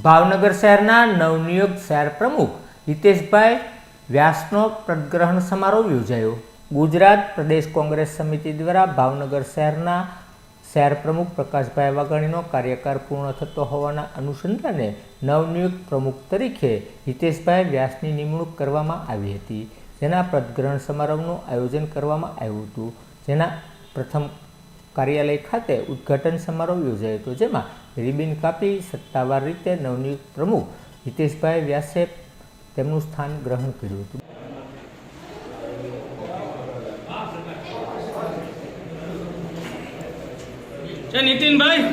ભાવનગર શહેરના નવનિયુક્ત શહેર પ્રમુખ હિતેશભાઈ વ્યાસનો પદગ્રહણ સમારોહ યોજાયો. ગુજરાત પ્રદેશ કોંગ્રેસ સમિતિ દ્વારા ભાવનગર શહેરના શહેર પ્રમુખ પ્રકાશભાઈ વાઘાણીનો કાર્યકાળ પૂર્ણ થતો હોવાના અનુસંધાને નવનિયુક્ત પ્રમુખ તરીકે હિતેશભાઈ વ્યાસની નિમણૂક કરવામાં આવી હતી. જેના પદગ્રહણ સમારોહનું આયોજન કરવામાં આવ્યું હતું. જેના પ્રથમ કાર્યાલય ખાતે ઉદ્ઘાટન સમારોહ યોજાયો હતો જેમાં રિબિન કાપી સત્તાવાર રીતે નવનિયુક્ત પ્રમુખ હિતેશભાઈ વ્યાસે તેમનું સ્થાન ગ્રહણ કર્યું હતું. છે નીતિનભાઈ.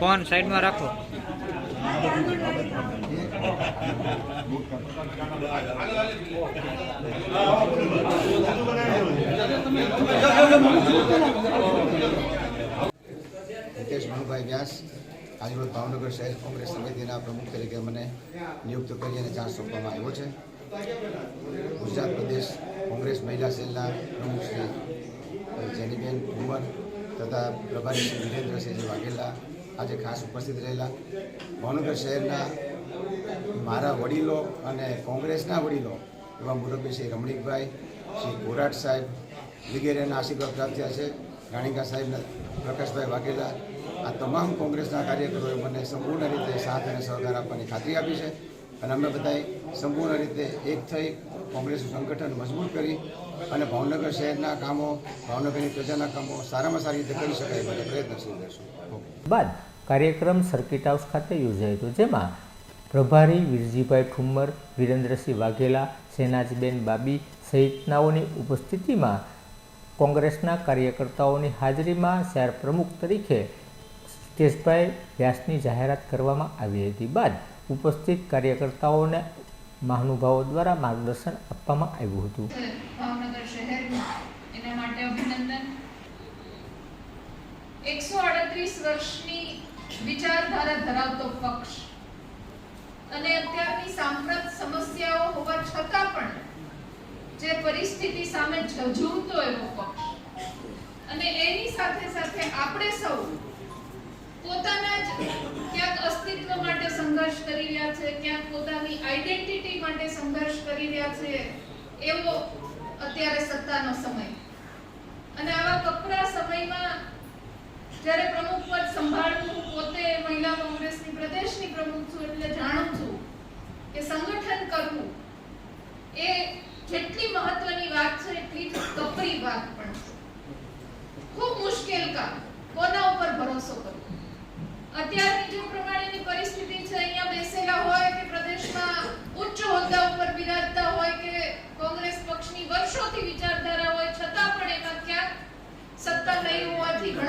ફોન સાઈડમાં રાખો. હિતેશ મનુભાઈ વ્યાસ, આજરોજ ભાવનગર શહેર કોંગ્રેસ સમિતિના પ્રમુખ તરીકે મને નિયુક્ત કરી અને ચાર્જ સોંપવામાં આવ્યો છે. ગુજરાત પ્રદેશ કોંગ્રેસ મહિલા સેલના પ્રમુખ શ્રી જેનીબેન ઠુમર તથા પ્રભારી શ્રી વિરેન્દ્રસિંહજી વાઘેલા આજે ખાસ ઉપસ્થિત રહેલા ભાવનગર શહેરના મારા વડીલો અને કોંગ્રેસના વડીલો એવા મુરબ્બી શ્રી રમણીકભાઈ, શ્રી ગોરાટ સાહેબ, વગેરેના આશીર્વાદ પ્રાપ્ત થયા છે. રાણીકા સાહેબના પ્રકાશભાઈ વાઘેલા આ તમામ કોંગ્રેસના કાર્યકરોએ મને સંપૂર્ણ રીતે સાથ અને સહકાર આપવાની ખાતરી આપી છે. અને અમે બધાએ સંપૂર્ણ રીતે એક થઈ કોંગ્રેસનું સંગઠન મજબૂત કરી અને ભાવનગર શહેરના કામો, ભાવનગરની પ્રજાના કામો સારામાં સારી રીતે કરી શકાય માટે પ્રયત્નશીલ રહેશું. બાદ કાર્યક્રમ સર્કિટ હાઉસ ખાતે યોજાયો હતો, જેમાં પ્રભારી વિરજીભાઈ ઠુમ્મર, વિરેન્દ્રસિંહ વાઘેલા, સેનાજબેન બાબી સહિતનાઓની ઉપસ્થિતિમાં કોંગ્રેસના કાર્યકર્તાઓની હાજરીમાં શહેર પ્રમુખ તરીકે સ્ટેશભાઈ વ્યાસની જાહેરાત કરવામાં આવી હતી. બાદ ઉપસ્થિત કાર્યકર્તાઓને મહાનુભાવો દ્વારા માર્ગદર્શન આપવામાં આવ્યું હતું. અને અત્યારની સમસ્યાઓ હોવા છતાં પણ જે પરિસ્થિતિ સામે ઝઝૂમતો એવો પક્ષ અને એની સાથે સાથે આપણે સૌ પોતાના જ સંઘર્ષ કરી રહ્યા છે, ક્યાંક પોતાની આઈડેન્ટિટી માટે સંઘર્ષ કરી રહ્યા છે, એવો અત્યારે સત્તાનો સમય. અને આવા કપરા સમયમાં જ્યારે પ્રમુખ પદ સંભાળવું પોતે મહિલા કોંગ્રેસની પ્રદેશની પ્રમુખ છું, એટલે જાણું છું કે સંગઠન કરવું એ જેટલી મહત્વની વાત છે, એટલી જ કપરી વાત પણ ખૂબ મુશ્કેલ કામ, કોના ઉપર ભરોસો કરવો? અત્યારની જો hourly ones, he